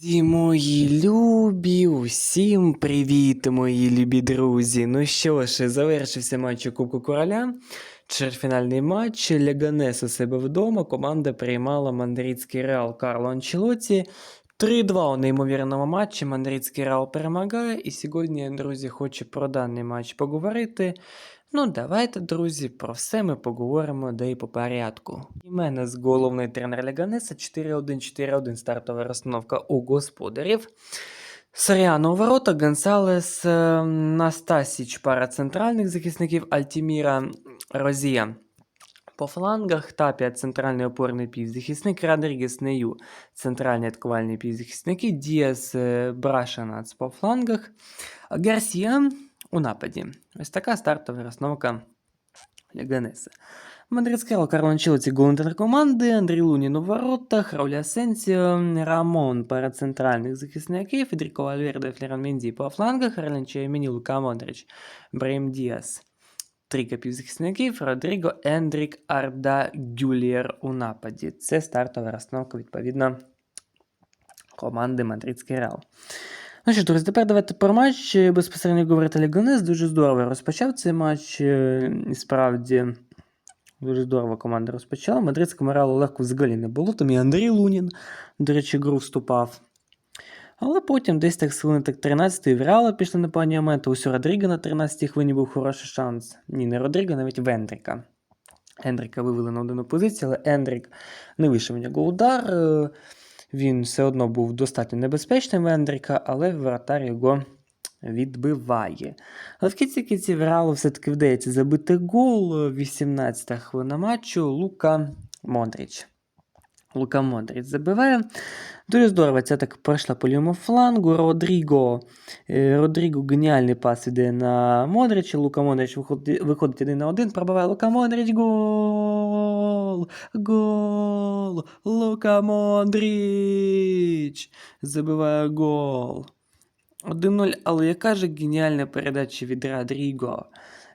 Друзі мої любі, усім привіт, мої любі друзі. Ну що ж, завершився матч у Кубку Короля. Черфінальний матч Ляганес у себе вдома. Команда приймала мандридський Реал Карло Анчелоті. 3-2 у неймовірному матчі. Мандридський Реал перемагає. І сьогодні, друзі, хочу про даний матч поговорити. Ну, давайте, друзі, про все ми поговоримо, де і по порядку. І мене з головний тренер Ляганеса 4-1-4-1 стартова розстановка у господарів. Соряно у ворота, Гонсалес, е, Настасіч, пара центральних захисників, Альтіміра, Розія. По флангах Тапія центральний опорний півзахисник, Родрігес Нею центральні атакувальні півзахисники, Діас е, Брашанац по флангах, а Гарсія у нападі. Ось така стартова розстановка Ліганеса. Мадридський Реал Карло Анчелоті голний тренер команди, Андрій Лунін у воротах, Раулі Асенсіо, Рамон пара центральних захисників, Федеріко Вальверде, Флеран Менді по флангах, Релен Чаймені, Лука Модрич, Брейм Діас. Трійка півзахисників, Родріго, Ендрік, Арда, Гюлєр у нападі. Це стартова розстановка, відповідно, команди Мадридський Реал. Ну що друзі, тепер давайте про матч. Безпосередньо говорити Легонес. Дуже здорово розпочав цей матч. е, І справді дуже здорово команда розпочала. Мадридському Реалу легко взагалі не було. Там і Андрій Лунін, до речі, гру вступав. Але потім десь так з так 13-ї в Реала пішли непогані моменти. Ось у Родріга на 13-й хвилині був хороший шанс. Ні, не Родріга, навіть Вендріка. Ендріка вивели на одну позицію, але Ендрік не вийшов у нього удар. е, Він все одно був достатньо небезпечним Ендріка, але воротар його відбиває. Але в кінці кінців Реалу все-таки вдається забити гол. 18-та хвилина матчу Лука Модріч. Лука Модріч забиває. Дуже здорово, це так пройшла по лівому флангу. Родріго. е, Родріго геніальний пас іде на Модрича. Лука Модрич виходить, один на один, пробиває Лука Модрич. Гол! Гол! Лука Модрич! Забиває гол. 1-0, але яка ж геніальна передача від Родріго.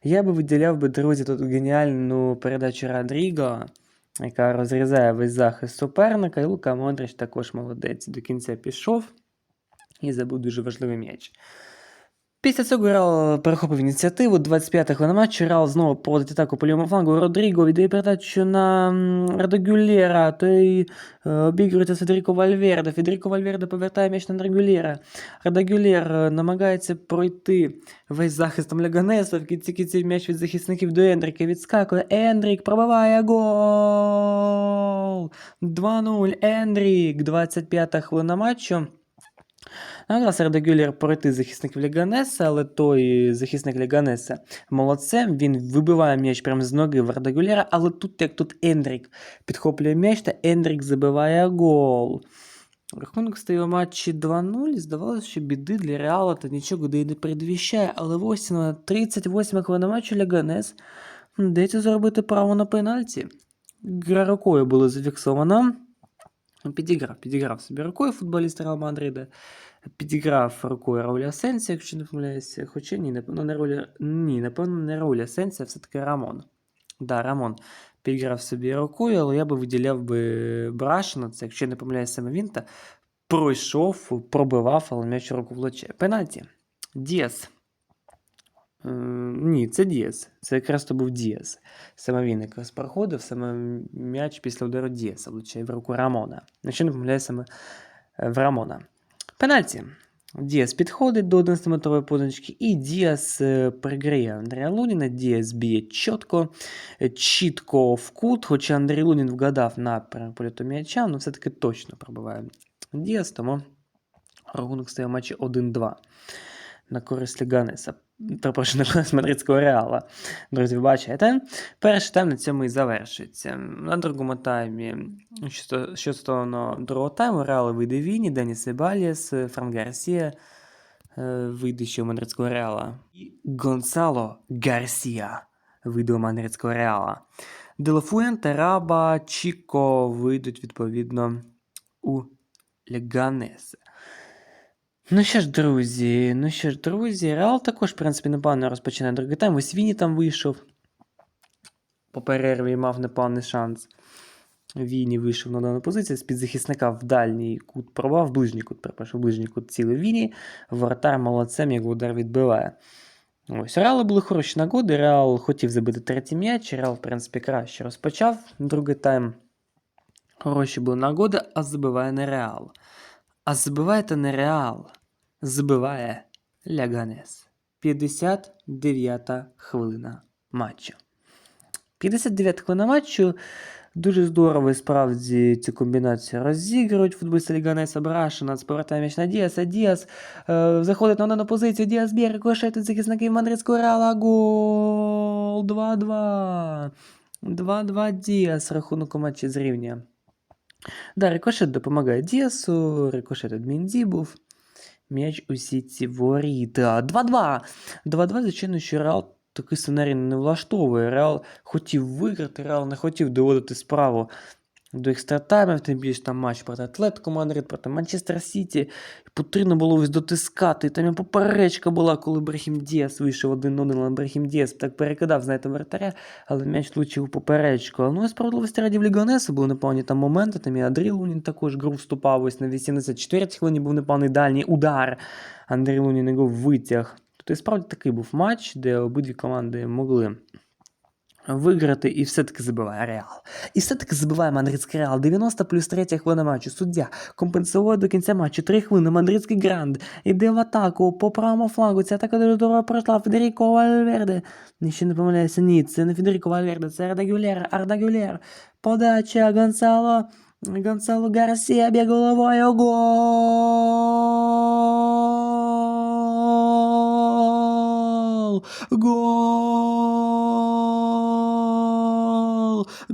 Я би виділяв би, друзі, тут геніальну передачу Родріго, яка розрізає весь захист суперника, і Лука Модрич також молодець. До кінця пішов і забув дуже важливий м'яч. Після цього Реал перехопив ініціативу. 25-та хвилина матчу. Реал знову проводить атаку по лівому флангу. Родріго віддає передачу на Радогюлєра. Той е, обігрується Федеріко Вальверде. Федеріко Вальверде повертає м'яч на Радогюлєра. Радогюлєр е, намагається пройти весь захистом Леганеса. В кінці кінців м'яч від захисників до Ендріка відскакує. Ендрік пробиває гол! 2-0. Ендрік. 25-та хвилина матчу. Намагався Радогюлєр пройти захисників Леганеса, але той захисник Леганеса молодцем. Він вибиває м'яч прямо з ноги в Радогюлєра, але тут, як тут Ендрік підхоплює м'яч, та Ендрік забиває гол. Рахунок стає у матчі 2-0. Здавалося, що біди для Реала та нічого де й не передвіщає, але ось на 38 хвилина матчу Леганес вдається зробити право на пенальті. Гра рукою було зафіксовано. Підіграв, підіграв собі рукою футболіст Реал Мадрида. Підіграв рукою Рауля Сенсі, якщо не помиляюся. Хоча ні, напевно, не Рауля. Ні, напевно, не Рауля Сенсі, а все-таки Рамон. Да, Рамон підіграв собі рукою, але я би виділяв би Брашина, це, якщо не помиляюся саме він, та пройшов, пробивав, але м'яч руку влучає. Пенальті. Діас. Е, ні, це Діас. Це якраз то був Діас. Саме він якраз проходив, саме м'яч після удару Діаса влучає в руку Рамона. Якщо не помиляюся саме е, в Рамона. Пенальті. Діас підходить до 11-метрової позначки, і Діас е, приграє Андрія Луніна. Діас б'є чітко, чітко в кут, хоча Андрій Лунін вгадав напрямок польоту м'яча, але все-таки точно пробиває Діас, тому рахунок стає матчі 1-2 на користь Ліганеса. Перепрошую, на користь мадридського реала. Друзі, бачите? Перший тайм на цьому і завершується. На другому таймі, що, стосовно другого тайму, Реал вийде Віні, Деніс Ебаліс, Франк Гарсія е, вийде ще у мадридського реала. І Гонсало Гарсія вийде у мадридського реала. Делафуенте, Раба, Чіко вийдуть відповідно у Леганеса. Ну що ж, друзі, ну що ж, друзі, Реал також, в принципі, непогано розпочинає другий тайм. Ось Віні там вийшов. По перерві мав непоганий шанс. Віні вийшов на дану позицію, з-під захисника в дальній кут пробав, в ближній кут, перепрошую, в ближній кут цілий Віні. Воротар молодцем, як удар відбиває. Ось, Реали були хороші нагоди. Реал хотів забити третій м'яч. Реал, в принципі, краще розпочав другий тайм. Хороші були нагоди, а забиває не Реал. А забиває то не Реал. Забиває Ляганес. 59-та хвилина матчу. 59 хвилина матчу. Дуже здорово і справді цю комбінацію розігрують футболісти Ліганеса Брашина. Повертає м'яч на Діаса. Діас е, заходить на дану позицію. Діас б'є рикошет від захисників Мадридського Реала. Гол! 2-2. 2-2 Діас. Рахунок у матчі зрівнює. Да, рикошет допомагає Діасу. Рикошет від Мінді був. М'яч у сітці воріта. 2-2. 2-2, звичайно, що Реал такий сценарій не влаштовує. Реал хотів виграти, Реал не хотів доводити справу до екстратаймів, тим більше там матч проти Атлетико Мадрид, проти Манчестер Сіті. Потрібно було ось дотискати. Там і поперечка була, коли Брахім Діас вийшов один 1 але Брахім Діас так перекидав, знаєте, вратаря, але м'яч влучив у поперечку. Ну і справедливості раді в Ліганесу були непевні там моменти, там і Андрій Лунін також гру вступав ось на 84 хвилині був непевний дальній удар. Андрій Лунін його витяг. Тобто і справді такий був матч, де обидві команди могли виграти і все-таки забиває Реал. І все-таки забиває Мадридський Реал. 90 плюс 3 хвилина матчу. Суддя компенсує до кінця матчу. 3 хвилини. Мадридський Гранд. Іде в атаку по правому флангу. Ця атака дуже здорово пройшла. Федеріко Вальверде. Ще не помиляюся. Ні, це не Федеріко Вальверде, це Арда Гюлер. Арда Гюлер. Подача Гонсало. Гонсало Гарсія б'є головою. Гол! Гол!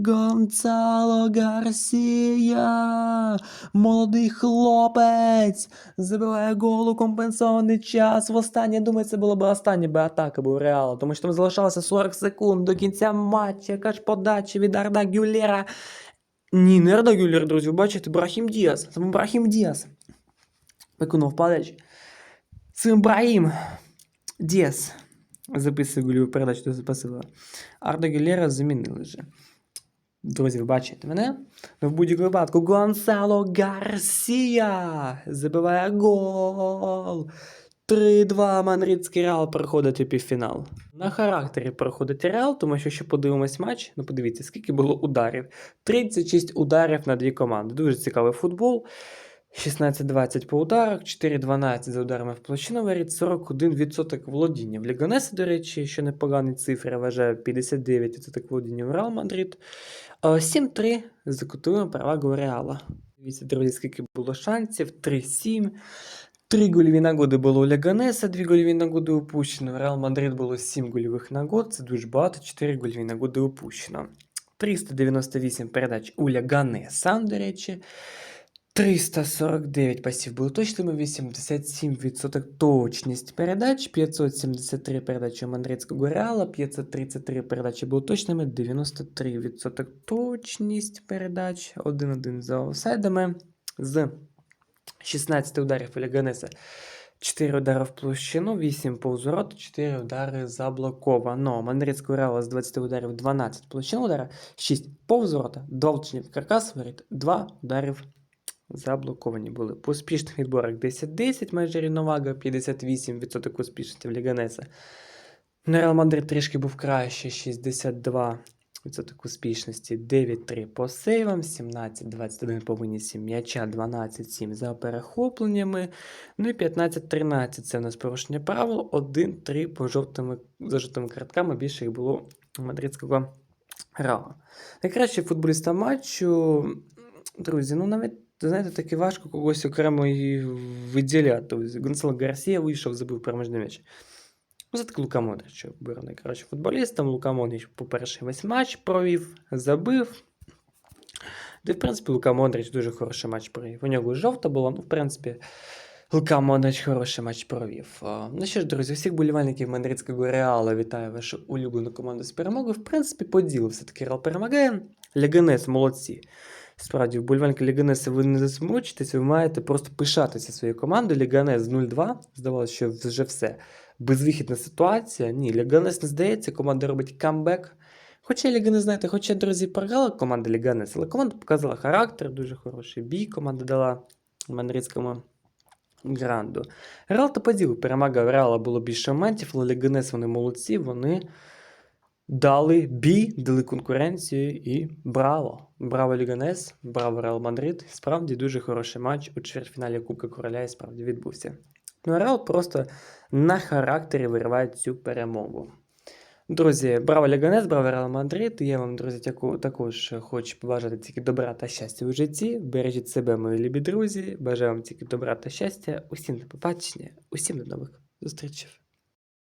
Гонсало Гарсія! Молодий хлопець! Забиває гол у компенсований час. В останнє, думаю, це була б остання би атака був Реала, тому що там залишалося 40 секунд до кінця матчу. Яка ж подача від Арда Гюлера. Ні, не Арда Гюлер, друзі, ви бачите, Брахім Діас. Це Брахім Діас. Виконав подачу. Це Брахім Діас. Записує гольову передачу до запасила. Арда Гюлера замінили вже. Друзі, бачите мене? Ну, в будь-якому випадку Гонсало Гарсія забиває гол. 3-2 Манрідський Реал проходить у півфінал. На характері проходить Реал, тому що ще подивимось матч, ну подивіться, скільки було ударів. 36 ударів на дві команди. Дуже цікавий футбол. 16-20 по ударах, 4-12 за ударами в площину воріт, 41% володіння. В Ліганесі, до речі, що непогані цифри, я вважаю, 59% володіння в Реал Мадрид. А 7-3 за кутовими перевагою Реала. Дивіться, друзі, скільки було шансів, 3-7. Три гольові нагоди було у Ляганеса, дві гольові нагоди упущено. В Реал Мадрид було 7 гольових нагод, це дуже багато, 4 гольові нагоди упущено. 398 передач у Ляганеса, до речі. 349 пасів було точними, 87% точність передач, 573 передачі у Мадридського Реала, 533 передачі було точними, 93% точність передач, 1-1 за офсайдами. З 16 ударів у Ляганеса 4 удари в площину, 8 повз ворот, 4 удари заблоковано. Мадридського Реала з 20 ударів 12 площин удара, 6 повз ворота, 2 влучення в каркас воріт, 2 ударів заблоковані були. По успішних відборах 10-10, майже рівновага, 58% успішності в Ліганеса. На Реал Мадрид трішки був краще, 62% успішності, 9-3 по сейвам, 17-21 по винісі м'яча, 12-7 за перехопленнями, ну і 15-13 це у нас порушення правил, 1-3 по жовтими, за жовтими картками, більше їх було у мадридського Реала. Найкращий футболіста матчу, друзі, ну навіть знаєте, таки важко когось окремо і виділяти. Гонсало Гарсія вийшов, забив переможний м'яч. Ну, це таки Лука Модрич обирав найкращим футболістом. Лука Модрич, по-перше, весь матч провів, забив. Де, в принципі, Лука Модрич дуже хороший матч провів. У нього жовта була, ну, в принципі, Лука Модрич хороший матч провів. Ну що ж, друзі, всіх болівальників Мадридського Реала вітаю вашу улюблену команду з перемогою. В принципі, по ділу все-таки Реал перемагає. Леганес молодці. Справді, вболівальники Ліганеса ви не засмучитесь, ви маєте просто пишатися своєю командою. Ліганес 0-2. Здавалося, що вже все. Безвихідна ситуація. Ні, Ліганес не здається, команда робить камбек. Хоча Ліганес, знаєте, хоча, друзі, програла команда Ліганес, але команда показала характер, дуже хороший бій команда дала мадридському гранду. Реал та по ділу перемагав Реала було більше моментів, але Ліганес вони молодці, вони дали бій, дали конкуренцію і браво! Браво Ліганес, браво Реал Мадрид. Справді дуже хороший матч у чвертьфіналі Кубка Короля і справді відбувся. Ну, Реал просто на характері вириває цю перемогу. Друзі, браво Ліганес, браво Реал Мадрид. Я вам, друзі, також хочу побажати тільки добра та щастя у житті. Бережіть себе, мої любі друзі. Бажаю вам тільки добра та щастя. Усім до побачення, усім до нових зустрічей.